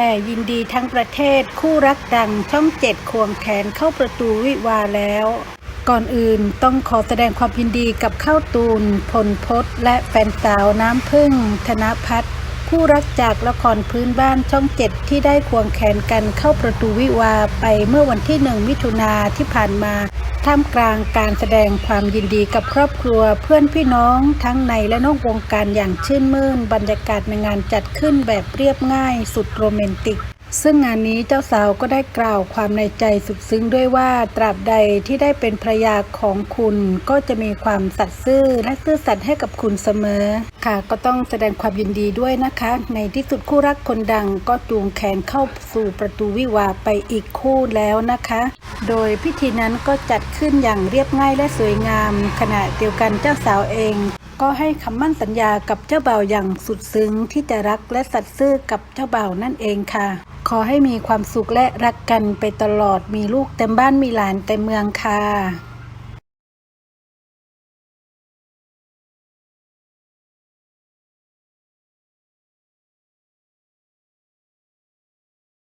แห่ยินดีทั้งประเทศคู่รักดังช่องเจ็ดควงแขนเข้าประตูวิวาแล้ว ก่อนอื่นต้องขอแสดงความยินดีกับข้าวตูนพลพศและแฟนสาวน้ำพึ่งธนพัฒน์ คู่รักจากละครพื้นบ้านช่องเจ็ดที่ได้ควงแขนกันเข้าประตูวิวาไปเมื่อวันที่หนึ่งมิถุนาที่ผ่านมาท่ามกลางการแสดงความยินดีกับครอบครัวเพื่อนพี่น้องทั้งในและนอกวงการอย่างชื่นมื่น บรรยากาศในงานจัดขึ้นแบบเรียบง่ายสุดโรแมนติก ซึ่งงานนี้เจ้าสาวก็ได้กล่าวความในใจสุดซึ้งด้วยว่าตราบใดที่ได้เป็นภรรยาของคุณ ก็จะมีความสัตย์ซื่อและซื่อสัตย์ให้กับคุณเสมอ ค่ะ ก็ต้องแสดงความยินดีด้วยนะคะ ในที่สุดคู่รักคนดังก็จูงแขนเข้าสู่ประตูวิวาไปอีกคู่แล้วนะคะ โดยพิธีนั้นก็จัดขึ้นอย่างเรียบง่ายและสวยงาม ขณะเดียวกันเจ้าสาวเอง ก็ให้คำมั่นสัญญากับเจ้าบ่าวอย่างสุดซึ้งที่จะรักและสัตย์ซื่อกับเจ้าบ่าวนั่นเองค่ะ ขอให้มีความสุขและรักกันไปตลอดมีลูกเต็มบ้านมีหลานเต็มเมืองค่ะ